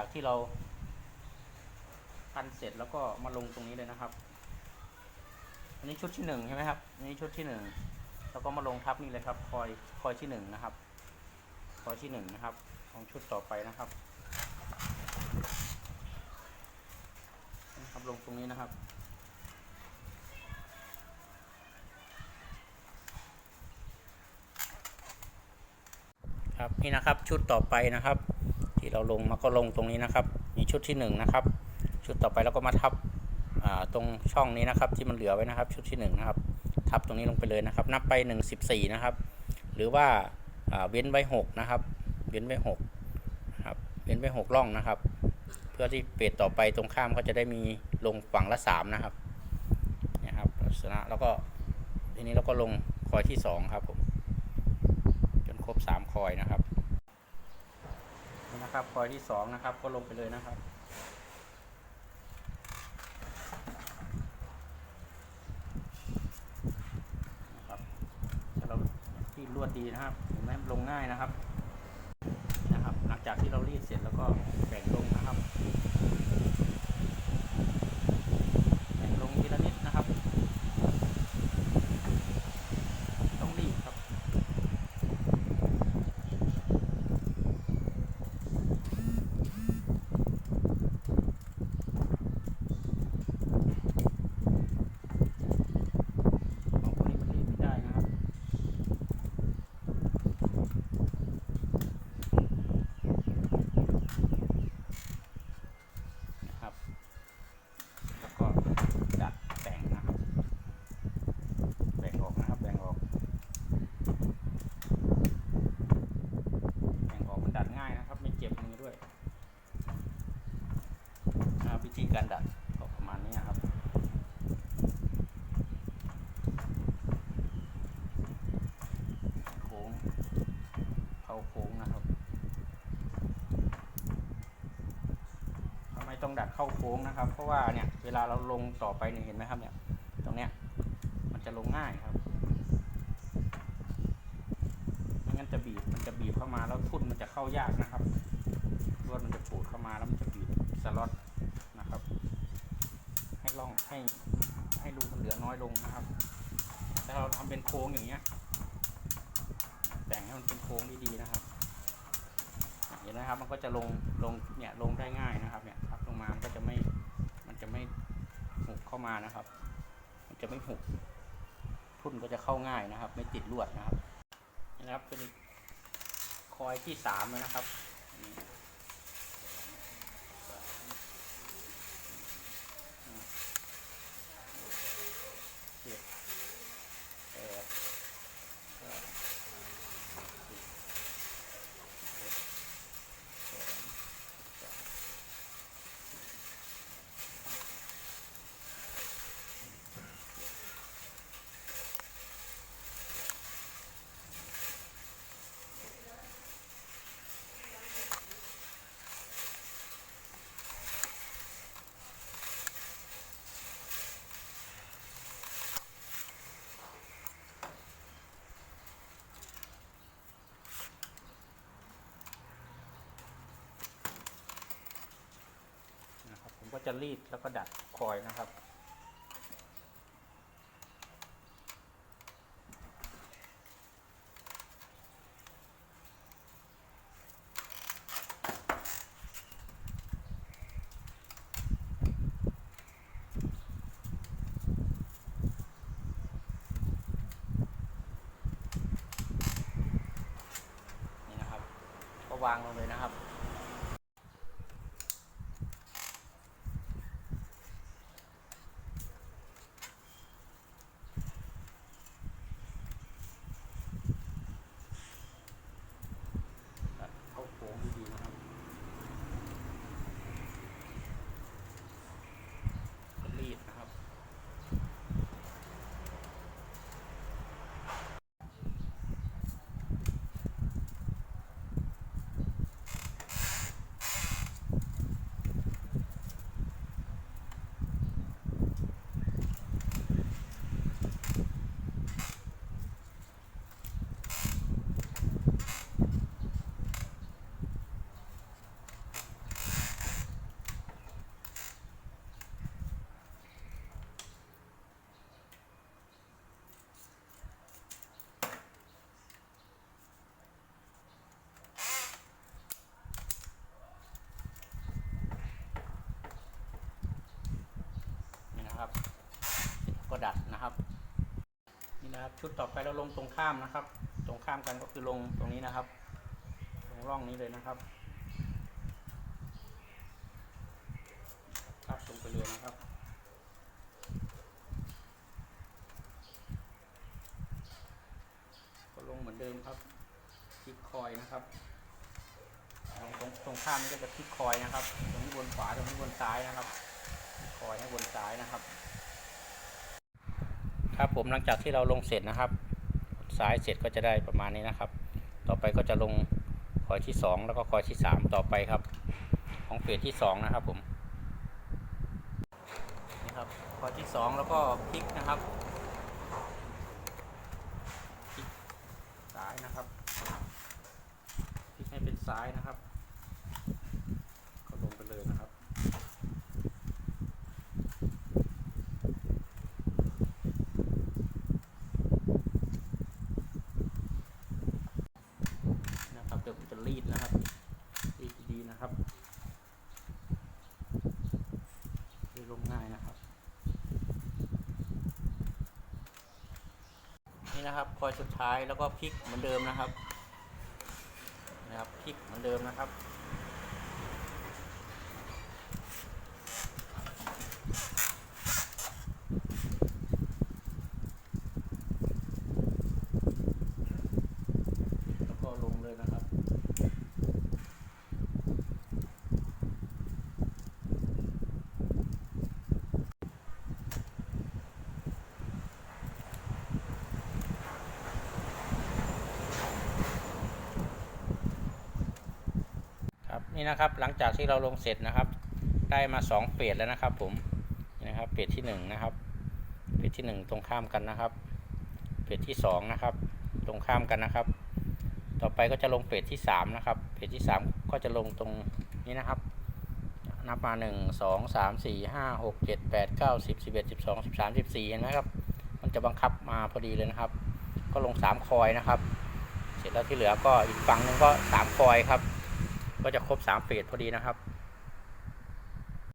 ากที่เราพันเสร็จแล้วก็มาลงตรงนี้เลยนะครับ อันนี้ชุดที่หนึ่งใช่ไหมครับอันนี้ชุดที่หนึ่งแล้วก็มาลงทับนี่เลยครับ คอยคอยที่หนึ่งนะครับ คอยที่หนึ่งนะครับ ของชุดต่อไปนะครับนะครับลงตรงนี้นะครับครับนี่นะครับชุดต่อไปนะครับ ที่เราลงมาก็ลงตรงนี้นะครับนี่ชุดที่หนึ่งนะครับ ชุดต่อไปเราก็มาทับตรงช่องนี้นะครับ ที่มันเหลือไว้นะครับ ชุดที่หนึ่งนะครับทับตรงนี้ลงไปเลยนะครับ นับไปหนึ่งสิบสี่นะครับ หรือว่าเว้นไว้หกนะครับ เว้นไว้หกนะครับเว้นไว้หกร่องนะครับ เพื่อที่เป็ดต่อไปตรงข้ามก็จะได้มีลงฝั่งละสามนะครับนี่ครับลักษณะแล้วก็ทีนี้เราก็ลงคอยที่สองครับผมจนครบสามคอยนะครับ นะครับคอยที่สองนะครับ ก็ลงไปเลยนะครับ นะครับเราที่ลวดดีนะครับเห็นไหมลงง่ายนะครับ นะครับ หลังจากที่เรารีดเสร็จแล้วก็แบ่งลงนะครับ แบ่งลงทีละนิดนะครับ ต้องรีบครับ ของพวกนี้มันรีดไม่ได้นะครับ นะครับ แล้วก็ดัดแต่งนะครับ แบ่งออกนะครับ แบ่งออก แบ่งออกมันดัดง่ายนะครับ ไม่เจ็บมือด้วยนะครับวิธีการดัดก็ประมาณนี้ครับ โค้งเข้าโค้งนะครับทำไม ต้องดัดเข้าโค้งนะครับ เพราะว่าเนี่ยเวลาเราลงต่อไปเนี่ยเห็นไหมครับเนี่ยตรงเนี้ยมันจะลงง่ายครับไม่งั้นจะบีบมันจะบีบเข้ามาแล้วทุ่นมันจะเข้ายากนะครับลวดมันจะปูดเข้ามาแล้วมันจะบีบสล็อตนะครับ ให้ล่องให้ให้รูมันเหลือน้อยลงนะครับถ้าเราทำเป็นโค้งอย่างเงี้ย แต่งให้มันเป็นโค้งดีๆนะครับเห็นไหมครับมันก็จะลงลงเนี่ยลงได้ง่ายนะครับเนี่ย จะไม่ มันจะไม่หุบเข้ามานะครับ มันจะไม่หุบทุ่นก็จะเข้าง่ายนะครับ ไม่ติดลวดนะครับนี่นะครับเป็นคอยที่สามแล้วนะครับนี่เจ็ดแปด เก้าสิบสิบเอ็ดสิบสองสิบสามนะครับ ผม ก็จะรีดแล้วก็ดัดคอยนะครับ นี่นะครับ ก็วางลงเลยนะครับ ตัดเข้าโค้งดีๆนะครับก็รีดนะครับ น นะครับ ชุดต่อไปเราลงตรงข้ามนะครับ ตรงข้ามกันก็คือลงตรงนี้นะครับ ตรงร่องนี้เลยนะครับทับลงไปเลยนะครับก็ลงเหมือนเดิมครับคลิกคอยนะครับตรงตรงตรงข้ามนี่ก็จะคลิกคอยนะครับ ตรงนี้บนขวาตรงนี้บนซ้ายนะครับคลิกคอยให้บนซ้ายนะครับ ครับผมหลังจากที่เราลงเสร็จนะครับ ซ้ายเสร็จก็จะได้ประมาณนี้นะครับ ต่อไปก็จะลงคอยที่ 2 แล้วก็คอยที่ 3 ต่อไปครับ ของเฟสที่ 2 นะครับผมนี่ครับคอยที่ 2 แล้วก็พลิกนะครับพลิกซ้ายนะครับพลิกให้เป็นซ้ายนะครับ ก็ลงไปเลยนะครับ นะค รับเดี๋ยวผมจะรีดนะครับรีดดีๆนะครับไม่ลงง่ายนะครับ นี่นะครับคอยสุดท้ายแล้วก็พลิกเหมือนเดิมนะครับนะครับพลิกเหมือนเดิมนะครับ แล้วก็ลงเลยนะครับ ครับ นี่นะครับหลังจากที่เราลงเสร็จนะครับ ได้มาสองเฟสแล้วนะครับ ผมนะครับเฟสที่หนึ่งนะครับเฟสที่หนึ่งตรงข้ามกันนะครับเฟสที่สองนะครับ ตรงข้ามกันนะครับ ต่อไปก็จะลงเฟสที่สามนะครับเฟสที่สามก็จะลงตรงนี้นะครับ นับมาหนึ่งสองสามสี่ห้าหกเจ็ดแปดเก้าสิบสิบเอ็ดสิบสองสิบสามสิบสี่เห็นไหมครับ มันจะบังคับมาพอดีเลยนะครับ ก็ลงสามคอยนะครับ เสร็จแล้วที่เหลือก็อีกฝั่งหนึ่งก็สามคอยครับ ก็จะครบสามเฟสพอดีนะครับ